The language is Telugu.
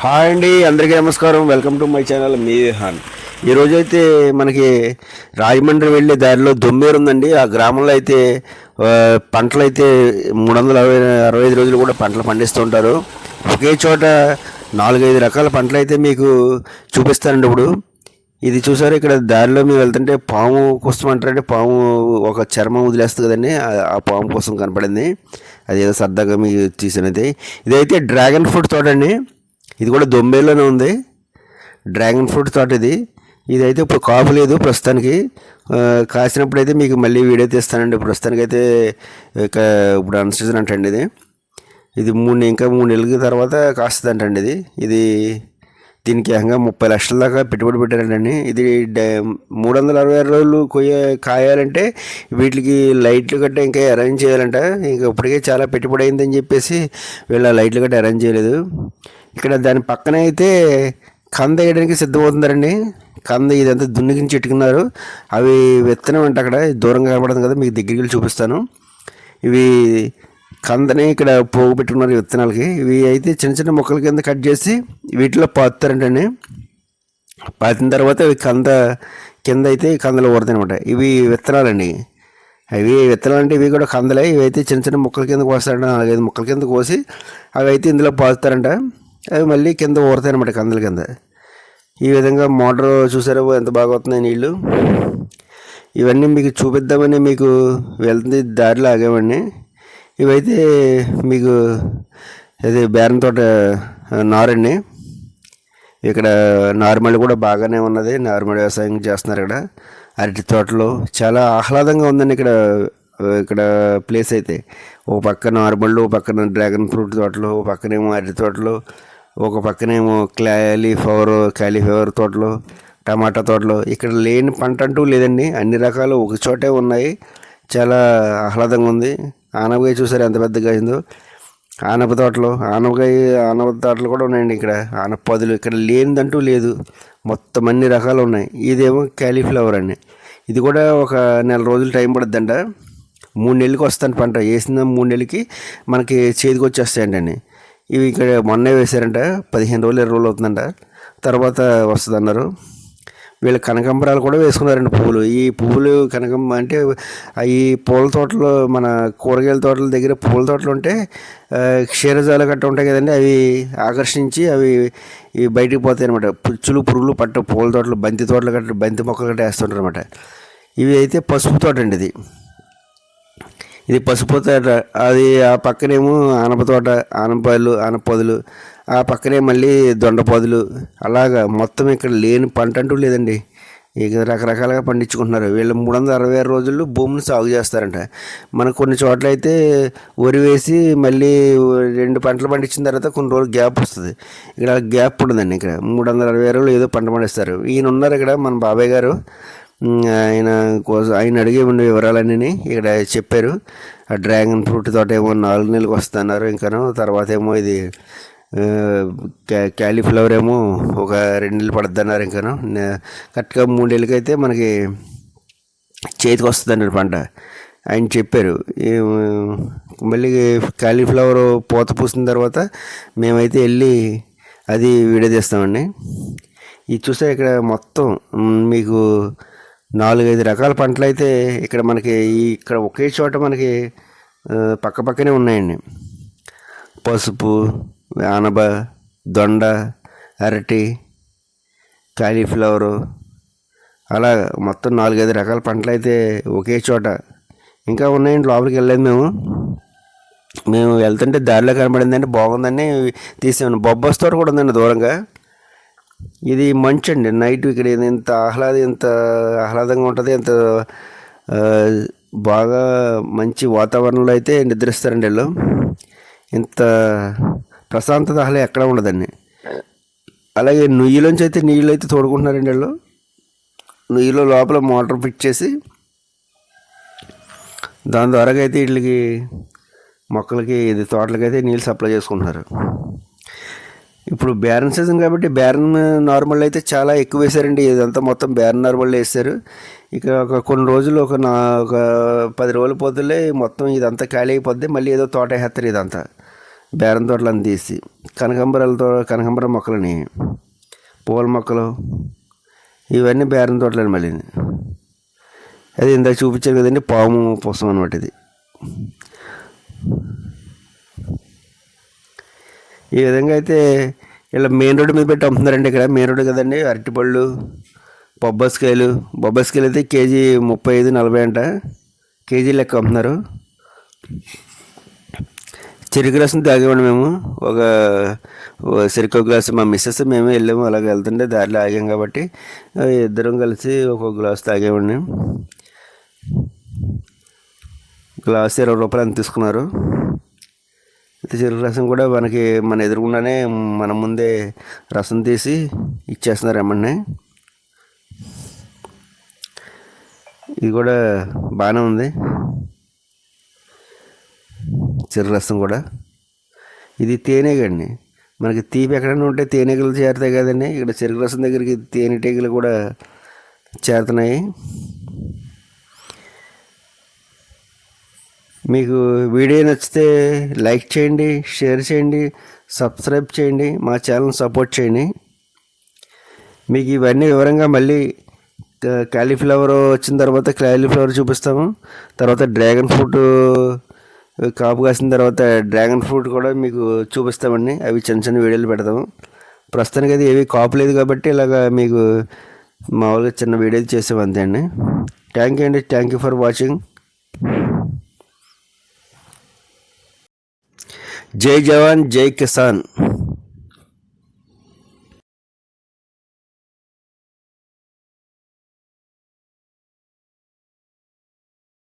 హాయ్ అండి అందరికీ నమస్కారం. వెల్కమ్ టు మై ఛానల్ మీ హాన్ ఈరోజు అయితే మనకి రాజమండ్రి వెళ్ళే దారిలో దొమ్మేరు ఉందండి. ఆ గ్రామంలో అయితే పంటలు అయితే మూడు వందల అరవై అరవై ఐదు రోజులు కూడా పంటలు పండిస్తుంటారు ఒకే చోట నాలుగైదు రకాల పంటలు అయితే మీకు చూపిస్తానండి ఇప్పుడు. ఇది చూసారు ఇక్కడ దారిలో మీరు వెళ్తుంటే పాము కోసం అంటారంటే పాము ఒక చర్మం వదిలేస్తుంది కదండి. ఆ- ఆ పాము కోసం కనపడింది. అది ఏదో సరదాగా మీకు తీసినది ఇదైతే డ్రాగన్ ఫ్రూట్ తోట అండి. ఇది కూడా దొంబేలోనే ఉంది. డ్రాగన్ ఫ్రూట్ తోట ఇది. ఇదైతే ఇప్పుడు కాపు లేదు ప్రస్తుతానికి. కాసినప్పుడు అయితే మీకు మళ్ళీ వీడియో తీస్తానండి. ప్రస్తుతానికి అయితే ఇక ఇప్పుడు అన్ సీజన్ అంటండి ఇది. ఇది మూడు ఇంకా మూడు నెలల తర్వాత కాస్తుంది అంటండి ఇది. ఇది దీనికి ఏకంగా ముప్పై లక్షల దాకా పెట్టుబడి పెట్టారండి ఇది డే మూడు వందల అరవై ఆరు రోజులు కొయ్య కాయాలంటే వీటికి లైట్లు గట్ట ఇంకా అరేంజ్ చేయాలంట. ఇంకా ఇప్పటికే చాలా పెట్టుబడి అయిందని చెప్పేసి వీళ్ళ లైట్లు గట్ట అరేంజ్ చేయలేదు. ఇక్కడ దాని పక్కన అయితే కంద వేయడానికి సిద్ధమవుతుందండి కంద ఇదంతా దున్నికించి పెట్టుకున్నారు. అవి విత్తనం అంటే అక్కడ దూరంగా కనబడుతుంది కదా మీకు దగ్గరికి వెళ్ళి చూపిస్తాను. ఇవి కందని ఇక్కడ పోగు పెట్టుకున్నారు విత్తనాలకి. ఇవి అయితే చిన్న చిన్న మొక్కల కింద కట్ చేసి వీటిలో పాతారంటండి పాతిన తర్వాత ఇవి కంద కింద అయితే కందలు ఊరుతాయి ఇవి విత్తనాలండి. అవి విత్తనాలు అంటే ఇవి కూడా కందలే. ఇవి అయితే చిన్న చిన్న మొక్కల కింద కోస్తారంట నాలుగైదు మొక్కల కింద కోసి అవి అయితే ఇందులో పాతారంట అవి మళ్ళీ కింద ఊరుతాయి అనమాట కందుల కింద. ఈ విధంగా మోటార్ చూసారో ఎంత బాగా వస్తున్నాయి నీళ్ళు ఇవన్నీ మీకు చూపిద్దామని మీకు వెళ్తుంది దారిలో ఆగామండి. ఇవైతే మీకు ఇది బేరం తోట నారండి. ఇక్కడ నార్మల్ కూడా బాగానే ఉన్నది నార్మల్ వ్యవసాయం చేస్తున్నారు ఇక్కడ. అరటి తోటలు చాలా ఆహ్లాదంగా ఉందండి ఇక్కడ ఇక్కడ ప్లేస్ అయితే. ఓ పక్క నార్మల్ ఓ పక్కన డ్రాగన్ ఫ్రూట్ తోటలు ఓ పక్కనేమో అరటి తోటలు. ఒక పక్కనేమో క్యాలీఫ్లవర్ క్యాలీఫ్లవర్ తోటలు టమాటా తోటలు. ఇక్కడ లేని పంట అంటూ లేదండి. అన్ని రకాలు ఒక చోటే ఉన్నాయి. చాలా ఆహ్లాదంగా ఉంది. ఆనపకాయ చూసారు? ఎంత పెద్దగా అయిందో. ఆనప తోటలు ఆనపకాయ ఆనప తోటలు కూడా ఉన్నాయండి ఇక్కడ. ఆనప పొదలు ఇక్కడ లేనిదంటూ లేదు. మొత్తం అన్ని రకాలు ఉన్నాయి. ఇదేమో క్యాలీఫ్లవర్ అండి. ఇది కూడా ఒక నెల రోజులు టైం పడుతుందంట మూడు నెలలకి వస్తాను పంట. వేసిన మూడు నెలలకి మనకి చేతికి వచ్చేస్తాయండి ఇవి ఇక్కడ మొన్నే వేశారంట. పదిహేను రోజులు ఇరవై రోజులు అవుతుందంట. తర్వాత వస్తుంది అన్నారు వీళ్ళు కనకాంబరాలు కూడా వేసుకున్నారండి పువ్వులు. ఈ పువ్వులు కనకం అంటే ఈ పూల తోటలు మన కూరగాయల తోటల దగ్గర పూల తోటలు ఉంటే క్షీరజాలు గట్ట ఉంటాయి కదండి అవి ఆకర్షించి అవి ఇవి బయటికి పోతాయి అనమాట పుచ్చులు పురుగులు పట్ట పూల తోటలు బంతి తోటలు గట్ట బంతి మొక్కలు గట్ట వేస్తుంటారు అనమాట ఇవి అయితే పసుపు తోట అండి ఇది. ఇది పసుపు తోట. అది ఆ పక్కనేమో ఆనప తోట ఆనపాయలు ఆనపొదలు. ఆ పక్కనే మళ్ళీ దొండపొదలు అలాగా మొత్తం ఇక్కడ లేని పంట అంటూ లేదండి. ఇక రకరకాలుగా పండించుకుంటున్నారు. వీళ్ళు మూడు వందల అరవై ఆరు రోజులు భూమిని సాగు చేస్తారంట. మనకు కొన్ని చోట్ల అయితే వరి వేసి మళ్ళీ రెండు పంటలు పండించిన తర్వాత కొన్ని రోజులు గ్యాప్ వస్తుంది. ఇక్కడ గ్యాప్ ఉండదండి ఇక్కడ. మూడు వందల అరవై ఆరు ఏదో పంట పండిస్తారు. ఈయన ఉన్నారు ఇక్కడ మన బాబాయ్ గారు. ఆయన కోసం ఆయన అడిగే ఉండే వివరాలన్నీ ఇక్కడ చెప్పారు. ఆ డ్రాగన్ ఫ్రూట్ తోట ఏమో నాలుగు నెలలకు వస్తున్నారు ఇంకాను. తర్వాత ఏమో ఇది క్యాలీఫ్లవర్ ఏమో ఒక రెండు నెలలు పడుతున్నారు అన్నారు ఇంకాను కరెక్ట్గా మూడు నెలలకైతే మనకి చేతికి వస్తుంది పంట. ఆయన చెప్పారు మళ్ళీ కాలీఫ్లవర్ పూత పూసిన తర్వాత మేమైతే వెళ్ళి అది విడదీస్తామండి. ఇది చూస్తే ఇక్కడ మొత్తం మీకు నాలుగైదు రకాల పంటలు అయితే ఇక్కడ మనకి ఇక్కడ ఒకే చోట మనకి పక్క పక్కనే ఉన్నాయండి. పసుపు ఆనబ దొండ అరటి కాలీఫ్లవరు అలా మొత్తం నాలుగైదు రకాల పంటలు అయితే ఒకే చోట. ఇంకా ఉన్నాయండి లోపలికి వెళ్ళలేదు మేము. మేము వెళ్తుంటే దారిలో కనబడిందంటే బాగుందని తీసాము బొబ్బస్ తోట కూడా ఉందండి దూరంగా. ఇది మంచు అండి నైట్ ఇక్కడ ఎంత ఇంత ఆహ్లాద ఇంత ఆహ్లాదంగా ఉంటుంది ఇంత బాగా మంచి వాతావరణంలో అయితే నిద్రిస్తారండి వీళ్ళు. ఇంత ప్రశాంతత అసలు ఎక్కడ ఉండదండి. అలాగే నుయ్యిలోంచి అయితే నీళ్ళు అయితే తోడుకుంటున్నారండి వీళ్ళు. నుయ్యిలో లోపల మోటార్ ఫిట్ చేసి దాని ద్వారా అయితే వీళ్ళకి మొక్కలకి ఇది తోటలకైతే నీళ్ళు సప్లై చేసుకుంటున్నారు. ఇప్పుడు బేరన్ సీజన్ కాబట్టి బేరన్ నార్మల్ అయితే చాలా ఎక్కువ వేశారండి. ఇదంతా మొత్తం బేరన్ నార్మల్ వేస్తారు ఇక ఒక కొన్ని రోజులు ఒక నా ఒక పది రోజులు పోతులే మొత్తం ఇదంతా ఖాళీ అయిపోద్ది. మళ్ళీ ఏదో తోట వేస్తారు ఇదంతా. బేరం తోటలను తీసి. కనకాంబరాలతో కనకాంబర మొక్కలని పూల మొక్కలు ఇవన్నీ బేరం తోటలని మళ్ళీ. అది ఇందాక చూపించారు కదండి పాము పుస్తకం అనమాట ఇది. ఈ విధంగా అయితే ఇలా మెయిన్ రోడ్డు మీద పెట్టి అమ్ముతున్నారండి ఇక్కడ. మెయిన్ రోడ్డు కదండి అరటిపళ్ళు బొబ్బస్కాయలు. బొబ్బస్కాయలు అయితే కేజీ ముప్పై ఐదు నలభై అంట. కేజీ లెక్క అమ్ముతున్నారు. చెరుకు రసం తాగేవాడు మేము. ఒక చెరుకు గ్లాసు మా మిస్సెస్ మేము వెళ్ళాము. అలాగ వెళ్తుంటే దారిలో ఆగాం కాబట్టి ఇద్దరం కలిసి ఒక గ్లాస్ తాగేవాడిని గ్లాస్ ఇరవై రూపాయలు ఎంత తీసుకున్నారు? చెరుకు రసం కూడా మనకి మన ఎదురుగుండానే మన ముందే రసం తీసి ఇచ్చేస్తున్నారు ఏమన్నా ఇది కూడా బాగానే ఉంది. చెరుకు రసం కూడా. ఇది తేనెగండి మనకి తీపి ఎక్కడైనా ఉంటే తేనెగలు చేరుతాయి కదండి. ఇక్కడ చెరుకు రసం దగ్గరికి తేనెటీగలు కూడా చేరుతున్నాయి. మీకు వీడియో నచ్చితే లైక్ చేయండి షేర్ చేయండి సబ్స్క్రైబ్ చేయండి మా ఛానల్ సపోర్ట్ చేయండి. మీకు ఇవన్నీ వివరంగా మళ్ళీ కాలీఫ్లవర్ వచ్చిన తర్వాత కాలీఫ్లవర్ చూపిస్తాము. తర్వాత డ్రాగన్ ఫ్రూట్ కాపు కాసిన తర్వాత డ్రాగన్ ఫ్రూట్ కూడా మీకు చూపిస్తామండి. అవి చిన్న చిన్న వీడియోలు పెడతాము. ప్రస్తుతానికి అది ఏవి కాపు లేదు కాబట్టి ఇలాగ మీకు మామూలుగా చిన్న వీడియోలు చేసాము అంతే అండి. థ్యాంక్ యూ అండి. థ్యాంక్ యూ ఫర్ వాచింగ్ जय जवान जय किसान।